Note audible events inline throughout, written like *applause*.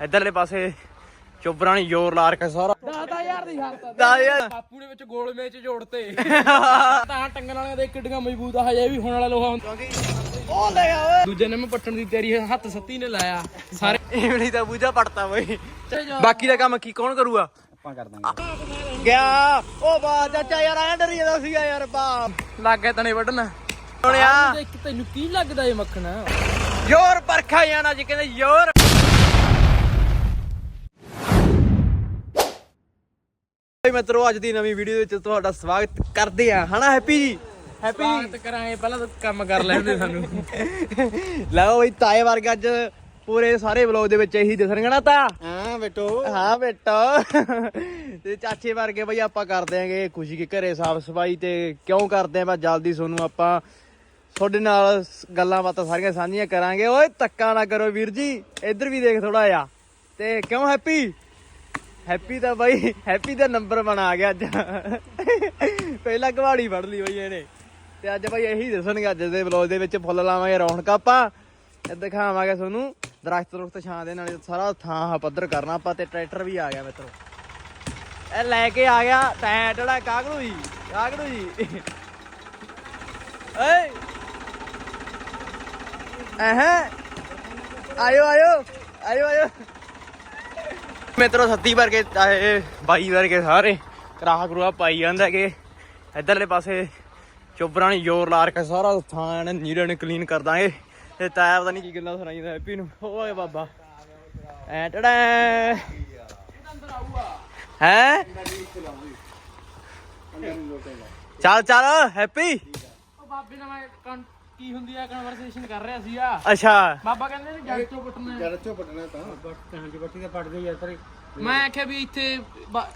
ਇਧਰਲੇ ਪਾਸੇ ਚੋਬਰਾਂ ਨੇ ਜ਼ੋਰ ਲਾ ਰੱਖਿਆ ਸਾਰਾ। 10000 ਦੀ ਸ਼ਰਤ ਦਸ ਹਜ਼ਾਰ। ਬਾਪੂ ਨੇ ਵਿੱਚ ਗੋਲ ਮੇਚ ਜੋੜਤੇ। *laughs* ਤਾਂ ਟੰਗਣ ਵਾਲਿਆਂ ਦੇ ਕਿੱਡੀਆਂ ਮਜ਼ਬੂਤ ਆ ਹਜੇ ਵੀ ਹੁਣ ਵਾਲਾ ਲੋਹਾ ਹੁੰਦਾ। ਉਹ ਲੈ ਆ ਓਏ। ਦੂਜੇ ਨੇ ਮੈਂ ਪੱਟਣ ਦੀ ਤਿਆਰੀ ਹੱਥ ਸੱਤੀ ਨੇ ਲਾਇਆ। ਸਾਰੇ ਇਮਲੀ ਦਾ ਬੂਝਾ ਪੜਤਾ ਬਈ। ਬਾਕੀ ਦਾ ਕੰਮ ਕੀ ਕੌਣ ਕਰੂਗਾ? ਆਪਾਂ ਕਰ ਦਾਂਗੇ। ਗਿਆ। ਉਹ ਬਾ ਚਾਚਾ ਯਾਰ ਐਂ ਡਰੀ ਜਾਂਦਾ ਸੀਗਾ ਯਾਰ ਬਾ ਲੱਗ ਗਿਆ ਤਣੇ ਵੱਢਣ। ਸੁਣਿਆ ਦੇਖ ਤੈਨੂੰ ਕੀ ਲੱਗਦਾ ਇਹ ਮੱਖਣ? ਜ਼ੋਰ ਪਰਖਾ ਜਾਣਾ ਜੀ ਕਹਿੰਦੇ ਜ਼ੋਰ। ਬਈ ਮਿੱਤਰੋ ਅੱਜ ਦੀ ਨਵੀਂ ਵੀਡੀਓ ਵਿੱਚ ਤੁਹਾਡਾ ਸਵਾਗਤ ਕਰਦੇ ਆ ਹਨਾ ਹੈਪੀ ਜੀ? ਹੈਪੀ ਸਵਾਗਤ ਕਰਾਂਗੇ ਪਹਿਲਾਂ ਤਾਂ ਕੰਮ ਕਰ ਲੈਂਦੇ ਸਾਨੂੰ। *laughs* ਲਓ ਬਈ ਤਾਏ ਵਰਗਾ ਅੱਜ ਪੂਰੇ ਸਾਰੇ ਵਲੌਗ ਦੇ ਵਿੱਚ ਇਹੀ ਦਿਸਣਗੇ ਨਾ ਤਾਂ। ਹਾਂ ਬੇਟੋ ਹਾਂ ਬੇਟਾ ਤੇ ਚਾਚੇ ਵਰਗੇ ਬਈ ਆਪਾਂ ਕਰ ਦਿਆਂਗੇ ਖੁਸ਼ੀ ਕੇ ਘਰੇ ਸਾਫ਼ ਸਫ਼ਾਈ ਤੇ ਕਿਉਂ ਕਰਦੇ ਆਂ ਬਸ ਜਲਦੀ ਤੁਹਾਨੂੰ ਆਪਾਂ ਤੁਹਾਡੇ ਨਾਲ ਗੱਲਾਂ ਬਾਤਾਂ ਸਾਰੀਆਂ ਸਾਂਝੀਆਂ ਕਰਾਂਗੇ। ਓਏ ਤੱਕਾ ਨਾ ਕਰੋ ਵੀਰ ਜੀ ਇੱਧਰ ਵੀ ਦੇਖ ਥੋੜਾ ਜਿਹਾ। ਤੇ ਕਿਉਂ ਹੈਪੀ? ਹੈਪੀ ਤਾਂ ਬਾਈ ਹੈਪੀ ਦਾ ਨੰਬਰ ਬਣਾ ਗਿਆ ਅੱਜ। ਪਹਿਲਾਂ ਘਵਾੜੀ ਫੜ ਲਈ ਬਈ ਇਹਨੇ। ਤੇ ਅੱਜ ਬਾਈ ਇਹੀ ਦੱਸਣਗੇ ਅੱਜ ਦੇ ਵਲੌਗ ਦੇ ਵਿੱਚ, ਫੁੱਲ ਲਾਵਾਂਗੇ ਰੌਣਕਾਂ ਆਪਾਂ। ਤੇ ਦਿਖਾਵਾਂਗੇ ਤੁਹਾਨੂੰ, ਦਰਖਤ ਰੁਖਤ ਛਾਂ ਦੇ ਨਾਲ ਸਾਰਾ ਥਾਂ ਪੱਧਰ ਕਰਨਾ ਆਪਾਂ ਤੇ ਟਰੈਕਟਰ ਵੀ ਆ ਗਿਆ ਮਿੱਤਰੋ। ਇਹ ਲੈ ਕੇ ਆ ਗਿਆ ਟੈਟੜਾ ਕਾਗੜੂ ਜੀ ਕਾਗੜੂ ਜੀ। ਏ ਅਹ ਆਇਓ ਆਇਓ ਆਇਓ ਆਇਓ। ਮਿੱਤਰੋ, ਸੱਤੀ ਵਰਗੇ ਆਏ, ਬਾਈ ਵਰਗੇ ਸਾਰੇ ਕਰਾਹ ਕਰੂਆ ਪਾਈ ਜਾਂਦਾ ਕਿ ਇਧਰਲੇ ਪਾਸੇ ਚੋਬਰਾਂ ਨੇ ਜ਼ੋਰ ਲਾ ਰੱਖਿਆ, ਸਾਰਾ ਥਾਂ ਨੀਰੇ ਨੇ ਕਲੀਨ ਕਰ ਦਾਂਗੇ। ਤੇ ਤਾਇਆ ਪਤਾ ਨਹੀਂ ਕੀ ਗੱਲਾਂ ਸੁਣਾਈਦਾ ਹੈਪੀ ਨੂੰ। ਉਹ ਆ ਬਾਬਾ। ਐ, ਟੜਾ। ਹੈ? ਚੱਲ ਚੱਲ, ਹੈਪੀ। ਬਾਬੇ ਨਾਲ ਮੈਂ ਕੀ ਹੁੰਦੀ ਆ ਕਨਵਰਸੇਸ਼ਨ ਕਰ ਰਿਹਾ ਸੀ ਆ ਅੱਛਾ। ਬਾਬਾ ਕਹਿੰਦੇ ਨੇ ਜੱਟ ਤੋਂ ਪਟਣਾ ਜੜ ਚੋਂ ਪਟਣਾ ਤਾਂ। ਹਾਂਜੀ ਬੱਟੀ ਤਾਂ ਪੜ ਗਈ ਯਾਰ ਤੇਰੀ। ਮੈਂ ਆਖਿਆ ਵੀ ਇੱਥੇ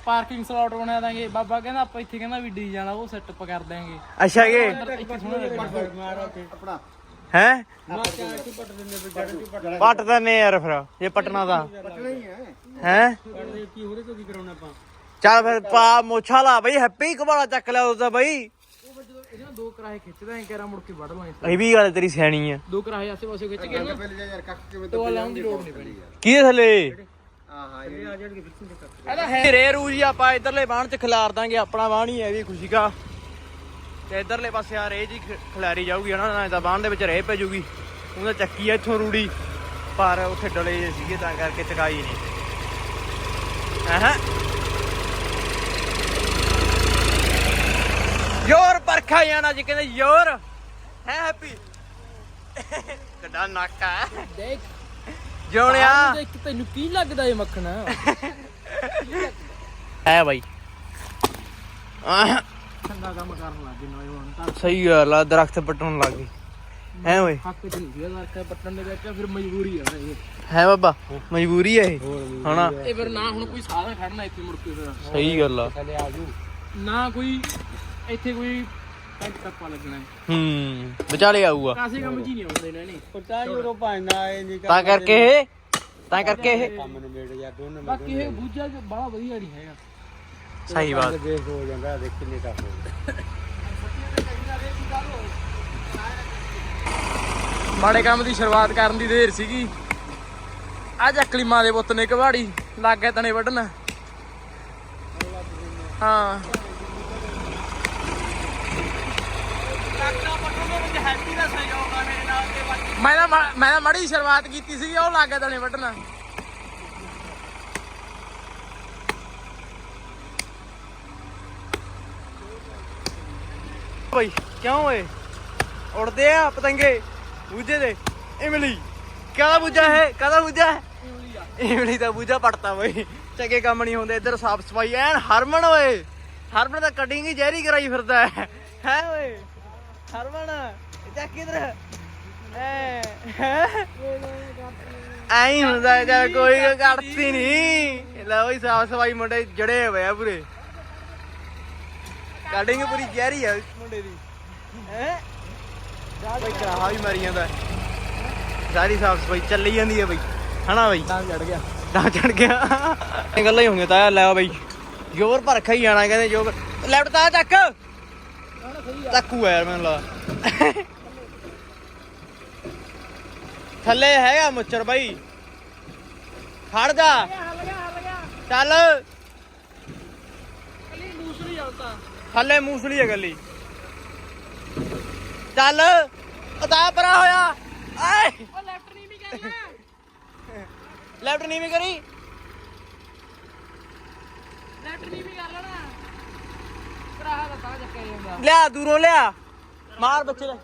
ਪਾਰਕਿੰਗ ਸਲੌਟ ਬਣਾ ਦਾਂਗੇ। ਬਾਬਾ ਕਹਿੰਦਾ ਆਪਾਂ ਇੱਥੇ ਕਹਿੰਦਾ ਵੀ ਡੀ ਜਾਣਾ ਉਹ ਸੈਟਅਪ ਕਰ ਦਾਂਗੇ ਅੱਛਾ ਕਿ? ਇੱਥੇ ਸੋਹਣਾ ਲੱਗਣਾ ਮਾਰਾ ਤੇ ਪਟਣਾ ਹੈ? ਮੈਂ ਚਾਹ ਚੋਂ ਪਟ ਦਿੰਦੇ ਵੀ ਜੜ ਚੋਂ ਪਟਣਾ ਪੱਟ ਦਨੇ ਯਾਰ ਫਿਰ ਜੇ ਪਟਣਾ ਦਾ ਪਟਣਾ ਹੀ ਹੈ। ਹੈ? ਪੜਦੇ ਕੀ ਉਹਦੇ ਤੋਂ ਕੀ ਕਰਾਉਣਾ ਆਪਾਂ? ਚੱਲ ਫਿਰ ਪਾ ਮੋਛਾ ਲਾ ਬਈ ਹੈਪੀ ਕਬਾਲਾ ਚੱਕ ਲਿਆ ਉਹਦਾ ਬਈ। ਦੋ ਖਿੱਚਦਾ ਐ ਕਰਾਂ ਮੁੜ ਕੇ ਇਹ ਵੀ ਗੱਲ ਤੇਰੀ ਸਿਆਣੀ ਆ। ਦੋ ਕਰਾਹੇ ਆਸੇ ਪਾਸੇ ਖਿੱਚ ਕੇ ਨਾ। ਪਹਿਲੇ ਯਾਰ ਕੱਖ ਕਿਵੇਂ ਟੋਆ ਲਾਉਣ ਦੀ ਲੋੜ ਨਹੀਂ ਪੈਣੀ। ਕੀ ਥੱਲੇ? ਹਾਂ ਹਾਂ ਇਹ ਆ ਜੜ ਕੇ ਪਿੱਛੇ ਦੇ ਕੱਖ ਇਹਦਾ ਹੈ ਰੇ ਰੂ ਜੀ ਆਪਾਂ ਇਧਰਲੇ ਬਾਣ ਚ ਖਿਲਾਰ ਦਾਂਗੇ ਆਪਣਾ ਬਾਣ ਹੀ ਹੈ ਵੀ ਖੁਸ਼ੀ ਕਾ। ਤੇ ਇਧਰਲੇ ਪਾਸੇ ਆ ਰੇ ਜੀ ਖਿਲਾਰੀ ਜਾਊਗੀ ਹਨਾ ਨਾ ਤਾਂ ਬਾਣ ਦੇ ਵਿੱਚ ਰੇ ਪੈ ਜੂਗੀ। ਉਹਦਾ ਚੱਕੀ ਆ ਇੱਥੋਂ ਰੂੜੀ ਪਰ ਉੱਥੇ ਡਲੇ ਸੀਗੇ ਤਾਂ ਕਰਕੇ ਚਕਾਈ ਨਹੀਂ। ਹਾਂ। ਪਰਖਾ ਜਾਣਾ ਜੀ ਕਹਿੰਦੇ ਯੋਰ। ਹੈ ਹੈਪੀ? ਕੱਡਾ ਨਾਕਾ ਦੇਖ ਜੋਣਿਆ ਦੇਖ ਤੈਨੂੰ ਕੀ ਲੱਗਦਾ ਇਹ ਮੱਖਣ? ਹੈ ਬਾਈ। ਆਹ ਠੰਡਾ ਕੰਮ ਕਰਨ ਲੱਗ ਗਏ ਨੌਜਵਾਨ ਤਾਂ ਸਹੀ ਗੱਲ ਆ ਦਰਖਤ ਪੱਟਣ ਲੱਗ ਗਏ। ਹੈ ਓਏ। ਹੱਕ ਚ ਨਹੀਂ ਗਿਆ ਲੱਗਾ ਪੱਟਣ ਦੇ ਵਿੱਚ ਫਿਰ ਮਜਬੂਰੀ ਆ ਇਹ। ਹੈ ਬਾਬਾ ਮਜਬੂਰੀ ਹੈ ਇਹ। ਹਣਾ ਇਹ ਫਿਰ ਨਾ ਹੁਣ ਕੋਈ ਸਾਧਨ ਖੜਨਾ ਇੱਥੇ ਮੁੜ ਕੇ ਫਿਰ। ਸਹੀ ਗੱਲ ਆ। ਆ ਨਾ ਕੋਈ ਇੱਥੇ ਕੋਈ ਟੈਂਕ ਟੱਪਾ ਲੱਗਣਾ ਹੈ। ਹੂੰ ਵਿਚਾਲੇ ਆਊਗਾ। ਕਾਸੇ ਕੰਮ ਜੀ ਨਹੀਂ ਆਉਂਦੇ ਨੇ ਨੇ ਪਤਾ ਹੀ ਉਹ ਭਾਂਦਾ ਇਹ ਨਹੀਂ ਤਾਂ ਕਰਕੇ ਇਹ ਤਾਂ ਕਰਕੇ ਇਹ। ਕੰਮ ਨੂੰ ਵੇੜ ਯਾਰ ਦੋਨੇ ਬਾਕੀ ਇਹ ਬੂਝਾ ਚ ਬੜਾ ਵਧੀਆ ਨਹੀਂ ਹੈਗਾ। ਸਹੀ ਬਾਤ। ਦੇਖ ਹੋ ਜਾਂਦਾ ਦੇਖ ਕਿੰਨੇ ਟੱਪ ਹੋ ਮਾੜੇ ਕੰਮ ਦੀ ਸ਼ੁਰੂਆਤ ਕਰਨ ਦੀ ਦੇਰ ਸੀਗੀ। ਆ ਚੱਕਲੀ ਮਾਂ ਦੇ ਪੁੱਤ ਨੇ ਕਵਾੜੀ ਲੱਗ ਗਿਆ ਤਣੇ ਵੱਢਣ। ਹਾਂ। ਮੈਂ ਤਾਂ ਮਾ- ਮੈਂ ਤਾਂ ਮੜੀ ਸ਼ੁਰੂਆਤ ਕੀਤੀ ਸੀ ਉਹ ਲੱਗ ਗਿਆ ਤਣੇ ਵੱਢਣ। ਭਾਈ ਕਿਉਂ ਓਏ? ਉੜਦੇ ਆ ਪਤੰਗੇ ਬੂਝੇ ਦੇ। ਇਮਲੀ ਕਾਹਦਾ ਬੂਝਾ ਹੈ ਕਾਹਦਾ ਬੂਝਾ ਹੈ ਇਮਲੀ ਦਾ ਬੂਝਾ ਪੜਤਾ ਬਈ। ਚੰਗੇ ਕੰਮ ਨਹੀਂ ਹੁੰਦੇ ਇੱਧਰ ਸਾਫ਼ ਸਫ਼ਾਈ ਐਨ ਹਰਮਨ ਓਏ। ਹਰਮਨ ਦਾ ਕਟਿੰਗ ਹੀ ਜ਼ਹਿਰੀ ਕਰਾਈ ਫਿਰਦਾ ਹੈ। ਹੈ ਓਏ? ਹਰਮਨ ਚੱਕ ਕਿਧਰ ਐ। ਐਂ ਹੁੰਦਾ ਜਦ ਕੋਈ ਕੱਢਤੀ ਨਹੀਂ। ਲੈ ਓਏ ਸਾਫ਼ ਸਫ਼ਾਈ ਮੁੰਡੇ ਜੜੇ ਹੋਏ ਆ ਪੂਰੇ। ਕਟਿੰਗ ਪੂਰੀ ਜ਼ਹਿਰੀ ਆ। ਮੁੰਡੇ ਦੀ। ਹੈ ਬਈ ਕਰਾਹਾ ਵੀ ਮਰੀ ਜਾਂਦਾ। ਸਾਰੀ ਸਾਫ਼ ਸਫ਼ਾਈ ਚੱਲੀ ਜਾਂਦੀ ਹੈ ਬਈ। ਹਨਾ ਬਈ? ਤਾਂ ਚੜ ਗਿਆ। ਤਾਂ ਚੜ ਗਿਆ। ਇਹ ਗੱਲਾਂ ਹੀ ਹੁੰਦੀਆਂ ਤਾਂ। ਲੈ ਆ ਬਈ। ਜ਼ੋਰ ਭਰਖਾ ਹੀ ਜਾਣਾ ਕਹਿੰਦੇ ਜ਼ੋਰ। ਲੈਫਟ ਤਾਂ ਚੱਕ। ਚੱਕੂ ਯਾਰ ਮੈਨੂੰ ਲੱਗਦਾ ਥੱਲੇ ਹੈਗਾ ਮੁੱਛਰ ਬਾਈ। ਖੜ ਜਾ। ਚੱਲ। ਥੱਲੇ ਮੂਸਲੀ ਹੈ ਗੱਲੀ। ਚੱਲ। ਉਤਾ ਪਰਾ ਹੋਇਆ। ਆਏ। ਉਹ ਲੈਫਟ ਨਹੀਂ ਵੀ ਕਰਨਾ। ਲੈਫਟ ਨਹੀਂ ਵੀ ਕਰੀ ਲੈਫਟ ਨਹੀਂ ਵੀ ਕਰ ਲੈਣਾ ਭਰਾ ਦਾ ਤਾਂ ਚੱਕਿਆ ਜਾਂਦਾ ਲਿਆ ਦੂਰੋਂ ਲਿਆ। ਮਾਰ ਬੱਚੇ ਲੈ।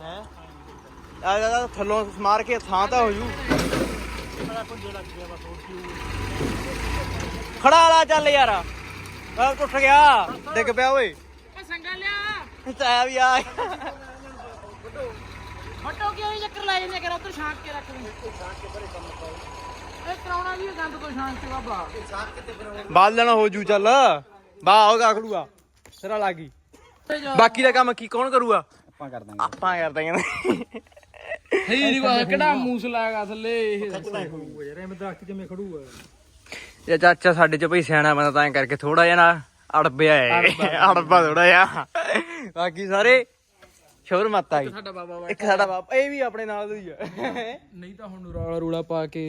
ਹੈ? ਆ ਜਾ ਥੱਲੋਂ ਮਾਰ ਕੇ ਥਾਂ ਤਾਂ ਹੋ ਜੂ। ਖੜਾ ਲਾ ਚੱਲ ਯਾਰ। ਆ ਟੁੱਟ ਗਿਆ। ਡਿੱਗ ਪਿਆ ਓਏ। ਸੰਗਾ ਲਿਆ। ਚਾਇਆ ਵੀ ਆ। ਫਟੋ ਕਿਉਂ ਨਹੀਂ ਚੱਕਰ ਲਾਏ ਜਾਂਦੇ ਕਰ ਉੱਧਰ ਛਾਂਕ ਕੇ ਰੱਖ ਲਈ ਇਹ ਕਰਾਉਣਾ ਵੀ ਹੈ ਗੰਦ ਤੋਂ ਛਾਂਕ ਕੇ ਬਾਬਾ। ਬਾਲਣਾ ਹੋ ਜੂ ਚੱਲ। ਬਾ ਹੋਗਾ ਖੜੂਗਾ ਸਿਰਾ ਲੱਗੀ ਬਾਕੀ ਦਾ ਕੰਮ ਕੀ ਕੌਣ ਕਰੂਗਾ? ਆਪਾਂ ਕਰ ਦਾਂਗੇ। ਆਪਾਂ ਕਰ ਦਾਂਗੇ ਹਈ ਨਹੀਂ ਵਾ ਕਿਹੜਾ ਮੂਸ ਲਾਗਾ ਥੱਲੇ ਇਹ ਯਾਰ ਐਵੇਂ ਦਰਖਤ ਕਿਵੇਂ ਖੜੂਗਾ ਇਹ ਚਾਚਾ ਸਾਡੇ ਚ ਭਈ ਸਿਆਣਾ ਬੰਦਾ ਤਾਂ ਐਂ ਕਰਕੇ ਥੋੜਾ ਜਿਹਾ ਨਾ ਅੜਬਿਆ ਹੈ ਅੜਬਾ ਥੋੜਾ ਜਿਹਾ। ਬਾਕੀ ਸਾਰੇ ਸ਼ੋਰ ਮੱਤ ਆਈ ਸਾਡਾ ਬਾਬਾ ਇੱਕ ਸਾਡਾ ਬਾਪ ਇਹ ਵੀ ਆਪਣੇ ਨਾਲ ਦਾ ਹੀ ਆ। ਨਹੀਂ ਤਾਂ ਹੁਣ ਰੌਲਾ ਰੂਲਾ ਪਾ ਕੇ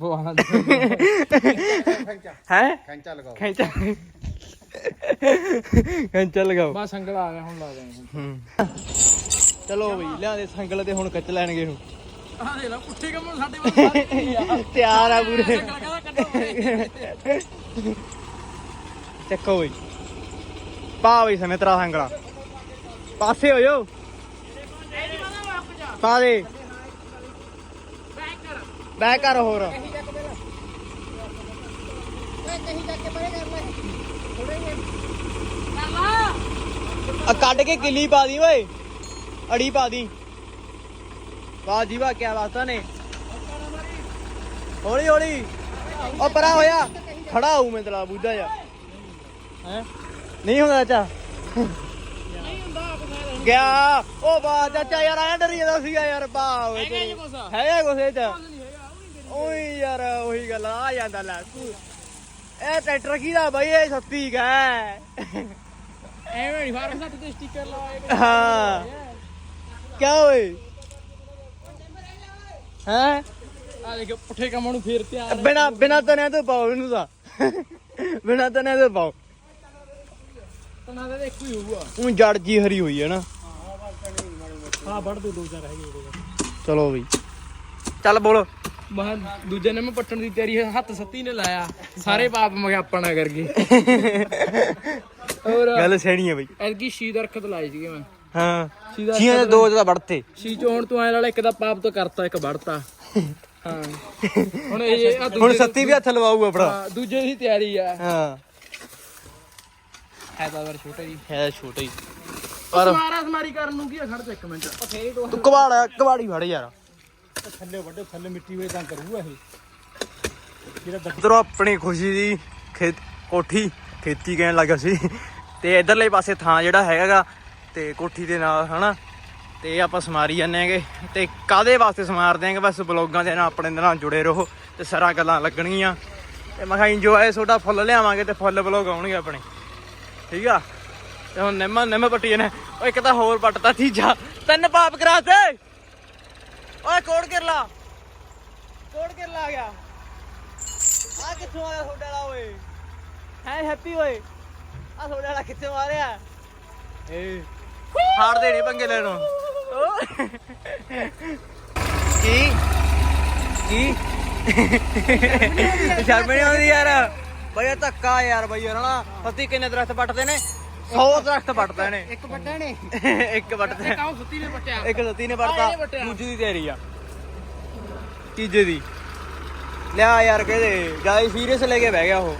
ਪਵਾ ਹੈ? ਖੈਂਚਾ ਲਗਾਓ। ਖੈਂਚਾ। ਖੈਂਚਾ ਲਗਾਓ। ਬਾ ਸੰਗਲ ਆ ਗਿਆ ਹੁਣ ਲਾ ਦਾਂਗੇ ਹੂੰ। ਚਲੋ ਬਈ ਲਿਆਦੇ ਸੰਗਲ ਤੇ ਹੁਣ ਕੱਚ ਲੈਣਗੇ ਹੁਣ। ਆਹ ਦੇ ਲਾ ਪੁੱਠੇ ਕੰਮ ਸਾਡੇ ਵੱਲ ਆ। ਤਿਆਰ ਆ ਪੂਰੇ। ਚੱਕੋ ਬਈ। ਪਾ ਬਈ ਸਮੇਂ ਤਰਾ ਸੰਗਲਾ। ਪਾਸੇ ਹੋ ਜਾਓ। ਪਾ ਦੇ। ਬੈਕ ਕਰ। ਹੋਰ। ਆ ਕੱਢ ਕੇ ਕਿੱਲੀ ਪਾ ਦੀ ਓਏ। ਅੜੀ ਪਾ ਦੀ। ਵਾਹ ਜੀ ਵਾਹ ਕੀ ਬਾਤਾਂ ਨੇ। ਹੌਲੀ ਹੌਲੀ। ਉਹ ਪਰਾ ਹੋਇਆ। ਖੜਾ ਹੂੰ ਮੈਂ ਤਲਾ ਬੂਝਾ ਜਾ ਹੈ? ਨਹੀਂ ਹੁੰਦਾ ਚਾਚਾ। ਗਿਆ। ਉਹ ਬਾ ਚਾਚਾ ਯਾਰ ਆਇਆ ਡਰੀ ਜਾਂਦਾ ਸੀਗਾ ਯਾਰ ਬਾ ਓਏ। ਹੈਗਾ ਕੁਛ? ਇਹ ਚ? ਓਏ ਯਾਰ ਉਹੀ ਗੱਲ ਆ ਜਾਂਦਾ ਲੈ ਤੂੰ। ਇਹ ਟਰੈਕਟਰ ਕਿਹਦਾ ਬਾਈ ਇਹ ਸੱਤੀ ਕਾ ਐਵੇਂ ਨਹੀਂ ਫਾਰਮ ਸੱਤ ਤੇ ਸਟicker ਲਾਏ ਹਾਂ। ਕਿਆ ਓਏ? ਹੈ? ਆ ਦੇਖ ਪੁੱਠੇ ਕੰਮਾਂ ਨੂੰ ਫੇਰ ਤਿਆਰ ਬਿਨਾ ਬਿਨਾ ਤਨਿਆਂ ਤੋਂ ਪਾਓ ਇਹਨੂੰ ਤਾਂ। ਬਿਨਾ ਤਨਿਆਂ ਤੋਂ ਪਾਓ। ਤਨਾ ਦਾ ਇੱਕੋ ਹੀ ਹੋਊਗਾ। ਉਹ ਜੜ ਜੀ ਹਰੀ ਹੋਈ ਹੈ ਨਾ। ਹਾਂ ਵੜ ਦੋ ਦੋ ਚਾਰ ਹੈਗੇ ਚਲੋ ਬਈ। ਚੱਲ ਬੋਲ। ਮਹਾਂ ਦੂਜੇ ਨੇ ਮੈਂ ਪੱਟਣ ਦੀ ਤਿਆਰੀ ਹੱਥ ਸੱਤੀ ਨੇ ਲਾਇਆ। ਸਾਰੇ ਪਾਪ ਮੈਂ ਆਪਣਾ ਕਰ ਗਏ ਹੋਰ ਗੱਲ ਸਹਿਣੀ ਹੈ ਬਈ। ਐਤਕੀ ਸ਼ੀ ਦਰਖਤ ਲਾਏ ਸੀਗੇ ਮੈਂ। ਹਾਂ ਸ਼ੀ ਛੀਆਂ ਦੇ ਦੋ ਜਦਾ ਵੜਤੇ। ਸ਼ੀ ਚੋਂ ਹੁਣ ਤੂੰ ਐ ਨਾਲ ਇੱਕ ਦਾ ਪਾਪ ਤਾਂ ਕਰਤਾ ਇੱਕ ਵੜਤਾ। ਹਾਂ। ਹੁਣ ਇਹ ਆ ਹੁਣ ਦੂਜੇ ਸੱਤੀ ਵੀ ਹੱਥ ਲਵਾਊ ਆਪਣਾ। ਹਾਂ, ਦੂਜੇ ਦੀ ਤਿਆਰੀ ਆ। ਹਾਂ। ਹੈ ਤਾਂ ਵਰ ਛੋਟਾ ਜੀ ਹੈ ਛੋਟਾ ਹੀ। ਪਰ ਪਰ ਮਾਰਾ ਸਮਾਰੀ ਕਰਨ ਨੂੰ ਕੀ ਆ? ਖੜ ਜਾ ਇੱਕ ਮਿੰਟ। ਤੂੰ ਕਬਾੜ ਕਬਾੜੀ ਫੜ ਯਾਰ। ਥੱਲੇ ਵੱਡੇ ਥੱਲੇ ਮਿੱਟੀ ਵੇ ਤਾਂ ਕਰੂਗਾ ਇਹ। ਉਧਰੋਂ ਆਪਣੀ ਖੁਸ਼ੀ ਦੀ ਖੇਤ ਕੋਠੀ ਖੇਤੀ ਕਹਿਣ ਲੱਗਾ ਸੀ। ਤੇ ਇਧਰਲੇ ਪਾਸੇ ਥਾਂ ਜਿਹੜਾ ਹੈਗਾਗਾ ਤੇ ਕੋਠੀ ਦੇ ਨਾਲ, ਹਨਾ? ਤੇ ਆਪਾਂ ਸਮਾਰੀ ਜਾਂਦੇ ਹੈਗੇ। ਤੇ ਕਾਦੇ ਵਾਸਤੇ ਸਮਾਰਦੇ ਆਂਗੇ ਬਸ ਬਲੌਗਾਂ ਦੇ ਨਾਲ ਆਪਣੇ ਨਾਲ ਜੁੜੇ ਰਹੋ ਤੇ ਸਾਰਾ ਗੱਲਾਂ ਲੱਗਣਗੀਆਂ। ਤੇ ਮੈਂ ਕਿਹਾ ਇੰਜੋਏ ਤੁਹਾਡਾ ਫੁੱਲ ਲਿਆਵਾਂਗੇ ਤੇ ਫੁੱਲ ਬਲੌਗ ਆਉਣਗੇ ਆਪਣੇ। ਠੀਕ ਆ? ਤੇ ਹੁਣ ਨਿੰਮਾ, ਨਿੰਮ ਪੱਟੀ ਨੇ। ਉਹ ਇੱਕ ਤਾਂ ਹੋਰ ਪੱਟਤਾ ਤੀਜਾ। ਤਿੰਨ ਪਾਪ ਕਰਾਤੇ ਓਏ, ਕੋੜ ਕਰ ਲਾ ਕੋੜ ਕਰ ਆ ਗਿਆ। ਆ ਕਿੱਥੋਂ ਆਇਆ ਤੁਹਾਡੇ ਓਏ? ਹੈ, ਹੈਪੀ ਓਏ? ਆ ਤੁਹਾਡੇ ਵਾਲਾ ਕਿੱਥੋਂ ਆ ਰਿਹਾ ਏ ਹਾਰਦੇ ਨਹੀਂ ਪੰਗੇ ਲੈਣੋਂ ਕੀ? ਕੀ? ਸ਼ਰਮ ਨਹੀਂ ਆਉਂਦੀ ਯਾਰ। ਬਈ ਧੱਕਾ ਯਾਰ ਬਈ ਯਾਰ ਪਤੀ ਕਿੰਨੇ ਦਰਖਤ ਪੱਟਦੇ ਨੇ? 100 ਦਰਖਤ ਪੱਟਦੇ ਨੇ। ਇੱਕ ਵੱਡਾ ਨੇ। *laughs* ਇੱਕ ਪੱਟਦੇ ਕਾਉ ਸੱਤੀ ਨੇ ਪਟਿਆ ਇੱਕ ਸਤੀ ਨੇ ਵੱਟਿਆ। ਦੂਜੀ ਦੀ ਤਿਆਰੀ ਆ। ਤੀਜੇ ਦੀ। ਲਿਆ ਯਾਰ ਕਹਦੇ? ਜ਼ਿਆਦਾ ਸੀਰੀਅਸ ਲੈ ਕੇ ਬਹਿ ਗਿਆ ਉਹ।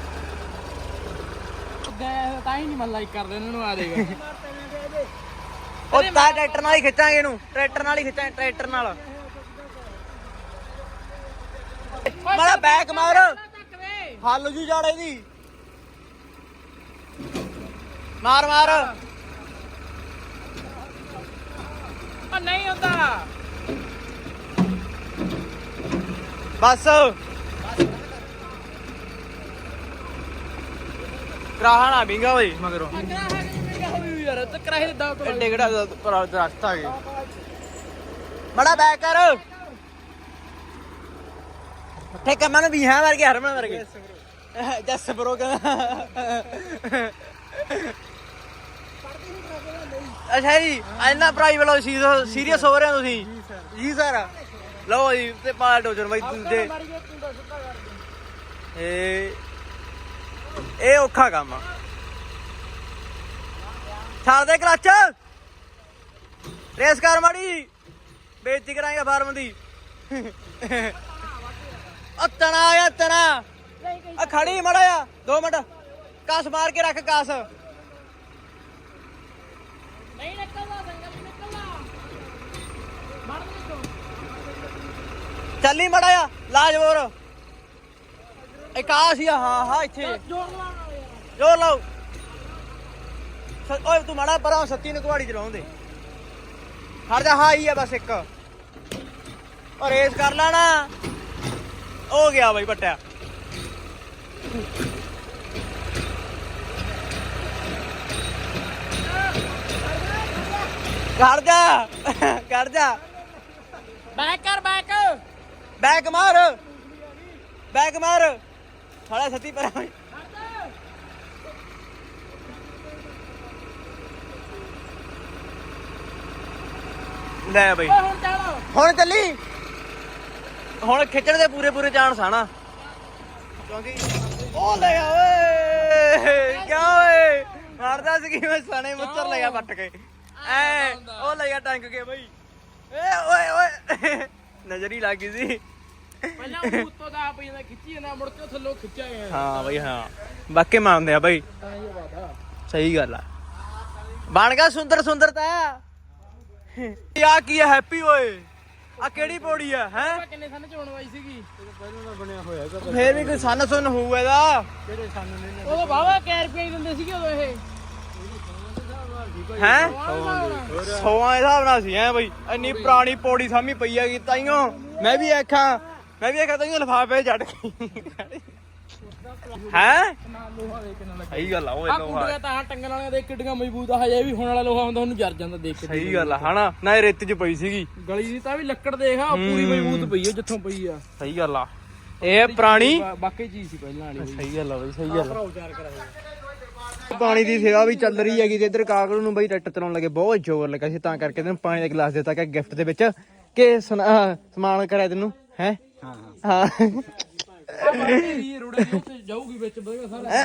ਤਾਂ ਹੀ ਨਹੀਂ ਮਨ ਲਾਈਕ ਕਰਦੇ ਇਹਨਾਂ ਨੂੰ ਆ ਦੇਗਾ ਉਹ ਤਾਂ ਟਰੈਕਟਰ ਨਾਲ ਹੀ ਖਿੱਚਾਂਗੇ ਇਹਨੂੰ। ਟਰੈਕਟਰ ਨਾਲ ਹੀ ਖਿੱਚਾਂਗੇ ਟਰੈਕਟਰ ਨਾਲ। ਮਾਰਾ ਬੈਕ ਮਾਰ। ਹੱਲ ਜੂ ਜਾੜੇ ਦੀ। ਮਾਰ ਮਾਰ। ਆ ਨਹੀਂ ਹੁੰਦਾ। ਬਸ। ਕਰਾਹਣਾ ਬਿੰਗਾ ਓਏ ਮਗਰੋਂ। ਯਾਰ? ਤੇ ਕਰਾਹੇ ਦੇ ਤੋਂ ਐਡੇ ਕਿਹੜਾ ਪਰ ਦਰਖਤ ਆ ਗਏ ਬੜਾ ਬੈਕ ਕਰ। ਠੇਕਾ ਮਨ ਵੀ ਹਾਂ ਵਰਗੇ ਹਰਮਨ ਵਰਗੇ। ਜੱਸ ਬਰੋ। ਕਹਿੰਦਾ। ਅੱਛਾ ਜੀ ਇੰਨਾ ਪ੍ਰਾਈਵੇਟ ਲੋ ਸੀਰੀਅਸ ਹੋ ਰਹੇ ਹੋ ਤੁਸੀਂ। ਜੀ ਸਰ ਲਓ ਜੀ ਤੇ ਪਾ ਡੋਜਰ ਬਾਈ ਦੇ। ਇਹ ਇਹ ਔਖਾ ਕੰਮ ਆ ਛੱਡ ਦੇ ਕਲੱਚ ਰੇਸ ਕਰ ਮਾੜੀ ਬੇਇੱਜ਼ਤੀ ਕਰਾਂਗੇ ਫਾਰਮ ਦੀ ਉਹ ਤਣਾ ਆ ਤਣਾ ਆ ਖੜੀ ਮੜਾ ਆ ਦੋ ਮਿੰਟ ਕਸ ਮਾਰ ਕੇ ਰੱਖ ਕਸ ਨਹੀਂ ਨਿਕਲਦਾ ਸੰਗਲ ਨਹੀਂ ਨਿਕਲਦਾ ਮੜ ਦੇ ਚੱਲੀ ਮੜਾ ਆ ਲਾਜਵੋਰ ਇੱਕ ਆ ਸੀ ਆ, ਹਾਂ ਹਾਂ ਇੱਥੇ। ਜੋਰ ਲਾਓ। ਓਏ ਤੂੰ ਮੜਾ ਪਰਾਂ ਸੱਤੀ ਨੂੰ ਕੁਹਾੜੀ ਚਲਾਉਂਦੇ ਖੜ ਜਾ ਹਾਂ ਹੀ ਆ ਬਸ ਇੱਕ। ਔਰ ਰੇਸ ਕਰ ਲੈਣਾ। ਹੋ ਗਿਆ ਬਾਈ ਪੱਟਿਆ। ਕਰ ਜਾ ਕਰ ਜਾ। ਬੈਕ ਕਰ ਬੈਕ। ਬੈਕ ਮਾਰ। ਬੈਕ ਮਾਰ। ਸਾਲਾ ਸੱਤੀ ਪਰਾਂ। ਲੈ ਬਈ। ਹੁਣ ਚੱਲ। ਹੁਣ ਚੱਲੀ? ਹੁਣ ਖਿੱਚਣ ਦੇ ਪੂਰੇ ਪੂਰੇ ਚਾਂਸ ਆਣਾ ਕਿਉਂਕਿ ਉਹ ਲੈ ਓਏ। ਕਿਆ ਓਏ। ਮਾਰਦਾ ਸੀ ਕਿ ਮੈਂ ਸਣੇ ਮੁੱਤਰ ਲਿਆ ਪੱਟ ਕੇ। ਐ। ਉਹ ਲੈ ਗਿਆ ਟੰਗ ਕੇ ਬਈ। ਏ ਓਏ ਓਏ। ਨਜ਼ਰ ਹੀ ਲੱਗ ਗਈ ਸੀ। ਪਹਿਲਾਂ ਉਹ ਉੱਤੋਂ ਦਾ ਪਈ ਜਾਂਦਾ ਖਿੱਚੀ ਜਾਂਦਾ ਮੁੜ ਕੇ ਥੱਲੋਂ ਖਿੱਚਿਆ ਗਿਆ ਹਾਂ। ਬਈ ਹਾਂ। ਬਾਕੀ ਮੰਨਦੇ ਆ ਬਈ। ਤਾਂ ਸਹੀ ਗੱਲ ਆ। ਬਣ ਗਿਆ ਸੁੰਦਰ ਸੁੰਦਰਤਾ। ਆ ਕੀ ਹੈ ਹੈਪੀ ਓਏ? ਆ ਕਿਹੜੀ ਪੌੜੀ ਆ ਹੈ? ਕਿੰਨੇ ਸਾਲ ਚ ਹੋਣ ਵਾਈ ਸੀਗੀ? ਪਹਿਲਾਂ ਦਾ ਬਣਿਆ ਹੋਇਆ ਹੈਗਾ ਫੇਰ ਵੀ ਕੋਈ ਸੰਨ ਸੁਨ ਹੋਊ ਇਹਦਾ? ਕਿਹੜੇ ਸਾਨੂੰ ਨੇ ਉਦੋਂ ਬਾਵਾ ਕੈ ਰੁਪਏ ਦਿੰਦੇ ਸੀਗੇ ਉਦੋਂ ਇਹ। ਹੈ? ਹੋਰ ਸੌਆਂ ਦੇ ਹਿਸਾਬ ਨਾਲ ਸੀ ਐ ਬਈ। ਇੰਨੀ ਪੁਰਾਣੀ ਪੌੜੀ ਸਾਮੀ ਪਈ ਹੈਗੀ ਤਾਈਓ। ਮੈਂ ਵੀ ਆਖਾਂ ਮੈਂ ਵੀ ਆਖਾਂ ਤਾਈਓ ਲਫਾਫੇ ਜੜ ਗਈ ਹੈ? ਸਹੀ ਗੱਲ ਆ ਓਏ ਆ ਕੁੰਡੀਆਂ ਤਾਂ ਟੰਗਣ ਵਾਲੀਆਂ ਦੇ ਕਿੱਡੀਆਂ ਮਜ਼ਬੂਤ ਆ ਹਜੇ ਵੀ ਹੁਣ ਵਾਲਾ ਲੋਹਾ ਹੁੰਦਾ ਉਹਨੂੰ ਜਰ ਜਾਂਦਾ ਦੇਖ ਕੇ ਸਹੀ ਗੱਲ ਆ ਹਨਾ? ਨਾ ਇਹ ਰੇਤ 'ਚ ਪਈ ਸੀਗੀ। ਗਲੀ ਦੀ ਤਾਂ ਵੀ ਲੱਕੜ ਦੇਖ ਆ ਪੂਰੀ ਮਜ਼ਬੂਤ ਪਈ ਆ ਜਿੱਥੋਂ ਪਈ ਆ। ਸਹੀ ਗੱਲ ਆ। ਇਹ ਪੁਰਾਣੀ? ਬਾਕੀ ਚੀਜ਼ ਸੀ ਪਹਿਲਾਂ ਵਾਲੀ। ਸਹੀ ਗੱਲ ਆ ਬਈ ਸਹੀ ਗੱਲ ਆ। ਪਾਣੀ ਦੀ ਸੇਵਾ ਵੀ ਚੱਲ ਰਹੀ ਹੈਗੀ ਤੇ ਇੱਧਰ ਕਾਕਲ ਨੂੰ ਬਈ ਟਰੈਕਟਰ ਚਲਾਉਣ ਲੱਗੇ ਬਹੁਤ ਜ਼ੋਰ ਲੱਗਾ ਸੀ ਤਾਂ ਕਰਕੇ ਤੈਨੂੰ ਪਾਣੀ ਦਾ ਗਲਾਸ ਦਿੱਤਾ ਕਿ ਗਿਫਟ ਦੇ ਵਿੱਚ। ਕਿ ਸਮਾਨ ਕਰਿਆ ਤੈਨੂੰ ਹੈ? ਹਾਂ। ਹਾਂ। ਆ ਬਾਕੀ ਰੋੜੇ ਦੀ ਉੱਤੇ ਜਾਊਗੀ ਵਿੱਚ ਬਗਾ ਸਾਰਾ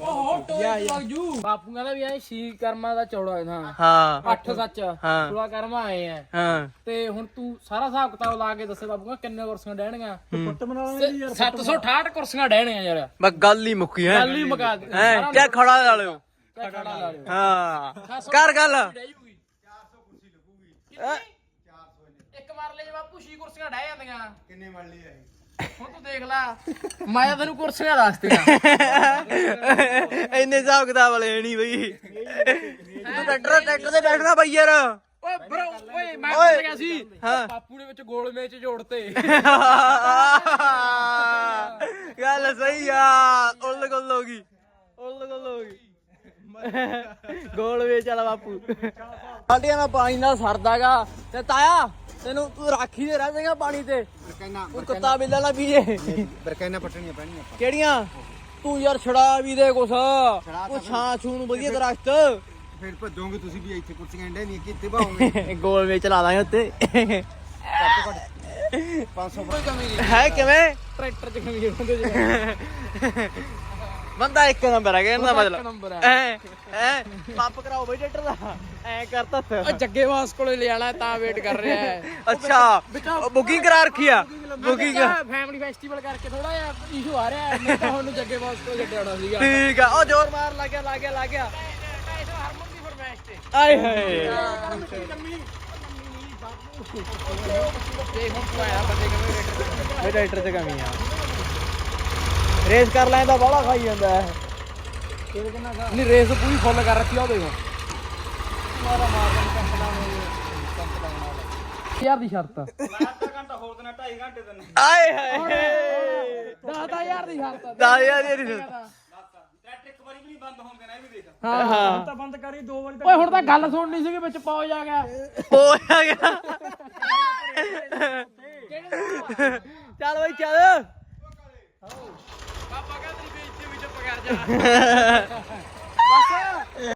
ਉਹ ਟੋਏ ਲੱਗ ਜੂ ਬਾਪੂ ਕਹਿੰਦਾ ਵੀ ਐ ਸ਼ੀ ਕਰਮਾ ਦਾ ਚੌੜਾ ਹੈ ਨਾ ਹਾਂ ਅੱਠ ਸੱਚ ਹਾਂ। ਸੁਲਾ ਕਰਮਾ ਆਏ ਆ। ਹਾਂ। ਤੇ ਹੁਣ ਤੂੰ ਸਾਰਾ ਹਿਸਾਬ ਕਿਤਾਬ ਲਾ ਕੇ ਦੱਸੇ ਬਾਪੂ ਕਹਿੰਦਾ ਕਿੰਨੇ ਕੁਰਸੀਆਂ ਡਹਿਣਗੀਆਂ? ਫੁੱਟ ਬਣਾ ਲੈਣੀ ਯਾਰ 768 ਕੁਰਸੀਆਂ ਡਹਿਣੀਆਂ ਯਾਰ। ਬਸ ਗੱਲ ਹੀ ਮੁੱਕੀ ਹੈ ਗੱਲ ਹੀ ਮੁਕਾ ਦੇ ਹੈ ਕਿਆ ਖੜਾ ਲਾ ਲਿਓ? ਕਿਆ ਖੜਾ ਲਾ ਲਿਓ? ਹਾਂ। ਕਰ ਗੱਲ। ਡਹਿ ਜੂਗੀ। 400 ਕੁਰਸੀ ਇੱਕ ਮਾਰ ਲੈ ਜੇ ਬਾਪੂ ਛੇ ਕੁਰਸੀਆਂ ਡਹਿ ਜਾਂਦੀਆਂ। ਕਿੰਨੇ ਮੜ ਲਈ ਆਈ ਹੁਣ ਤੂੰ ਦੇਖ ਲੈ ਮੈਂ ਤਾਂ ਤੈਨੂੰ ਕੁਰਸੀਆਂ ਦੱਸਤੀਆਂ। ਇੰਨੇ ਹਿਸਾਬ ਕਿਤਾਬ ਵਾਲੇ ਨਹੀਂ ਬਈ। ਤੂੰ ਟਰੈਕਟਰ ਟਰੈਕਟਰ ਤੇ ਬੈਠਣਾ ਬਈ ਯਾਰ। ਓਏ ਬ్రో ਓਏ ਮੈਂ। ਭੁੱਲ ਗਿਆ ਸੀ। ਹਾਂ। ਬਾਪੂ ਨੇ ਵਿੱਚ ਗੋਲ ਮੇਚ ਜੋੜਤੇ। ਗੱਲ ਸਹੀ ਆ ਉਲ ਗੁੱਲ ਹੋ ਗਈ। ਉਲ ਗੁੱਲ ਹੋ ਗਈ। ਗੋਲ ਵੇਚ ਵਾਲਾ ਬਾਪੂ। ਬਾਲਟੀਆਂ ਨਾਲ ਪਾਣੀ ਨਾਲ ਸਰਦਾਗਾ ਤੇ ਤਾਇਆ ਤੈਨੂੰ ਤੂੰ ਰਾਖੀ ਦੇ ਰਹਿ ਜਾਏਗਾ ਪਾਣੀ ਤੇ। ਬਰਕੈਨਾ ਕੁੱਤਾ ਬਿੱਲਾ ਨਾ ਪੀਏ ਬਰਕੈਨਾ ਪੱਟਣੀਆਂ ਪੈਣੀਆਂ ਆਪਾਂ। ਕਿਹੜੀਆਂ? ਤੂੰ ਯਾਰ ਛੜਾ ਵੀ ਦੇ ਕੁਛ। ਉਹ ਛਾਂ ਛੂ ਨੂੰ ਵਧੀਆ ਦਰਖਤ। ਫਿਰ ਭੱਜੋਗੇ ਤੁਸੀਂ ਵੀ ਇੱਥੇ ਕੁਰਸੀਆਂ ਇੰਡੇ ਨਹੀਂ ਕਿੱਥੇ ਬਾਹੋਗੇ *laughs* ਗੋਲ ਵੇਚ ਲਾ ਦਾਂਗੇ ਉੱਤੇ। ਘੱਟ ਘੱਟ। 500 ਕੋਈ ਕਮੀ ਨਹੀਂ ਹੈ ਕਿਵੇਂ? ਟਰੈਕਟਰ ਚ ਕਮੀ ਹੁੰਦੇ ਜੀ। *laughs* ਬੰਦਾ ਇੱਕ ਨੰਬਰ ਹੈ ਇਹਨਾਂ ਦਾ ਬੰਦਾ ਇੱਕ ਮਤਲਬ। ਨੰਬਰ ਹੈ। ਐ ਐ ਪੰਪ ਕਰਾਓ ਬਈ ਟਰੈਕਟਰ ਦਾ। ਐ ਕਰਤਾ ਉਹ ਜੱਗੇ ਵਾਸ ਕੋਲੇ ਲੈ ਆਣਾ ਤਾਂ ਵੇਟ ਕਰ ਰਿਹਾ ਹੈ। ਅੱਛਾ ਬੁਕਿੰਗ ਕਰਾ ਰੱਖੀ ਆ। ਬੁਕਿੰਗ ਫੈਮਿਲੀ ਫੈਸਟੀਵਲ ਕਰਕੇ ਥੋੜਾ ਜਿਹਾ ਇਸ਼ੂ ਆ ਰਿਹਾ ਹੈ। ਨਹੀਂ ਤਾਂ ਹੁਣ ਜੱਗੇ ਵਾਸ ਕੋਲੇ ਛੱਡਿਆ ਹੋਣਾ ਸੀਗਾ। ਠੀਕ ਆ। ਉਹ ਜ਼ੋਰ ਮਾਰ ਲੱਗ ਗਿਆ ਲੱਗ ਗਿਆ ਲੱਗ ਗਿਆ। ਆਏ ਹਾਏ। ਦੇਖ ਹੁਣ ਤੂੰ ਆਇਆ ਬੰਦੇ ਕਿਵੇਂ ਰੇਟਰ ਇਹ ਤੇ ਕਮੀ ਆ। ਰੇਸ ਕਰ ਲੈਂਦਾ ਬਾਹਲਾ ਖਾਈ ਜਾਂਦਾ ਹੈ। ਨਹੀਂ ਰੇਸ ਪੂਰੀ ਫੁੱਲ ਕਰ ਰੱਖੀ ਆ ਉਹ ਦੇਖੋ। ਯਾਰ ਦੀ ਸ਼ਰਤ। ਆਏ ਹਾਏ। 10000 ਦੀ ਸ਼ਰਤ ਦਾ ਯਾਰ ਇਹ ਹਾਂ। ਹਾਂ। ਤਾਂ ਬੰਦ ਕਰੀ ਦੋ ਵਾਰੀ ਓਏ ਹੁਣ ਤਾਂ ਗੱਲ ਸੁਣਨੀ ਸੀਗੀ ਵਿੱਚ ਪੌਜ ਆ ਗਿਆ। ਹੋ ਗਿਆ। ਚੱਲ ਬਈ ਚੱਲ। ਪਾਪਾ ਕਹਿੰਦਾ ਤੇਰੀ ਬੇਇੱਜ਼ਤੀ ਵਿੱਚ ਪਕੜ ਜਾ। *laughs* ਬਸ।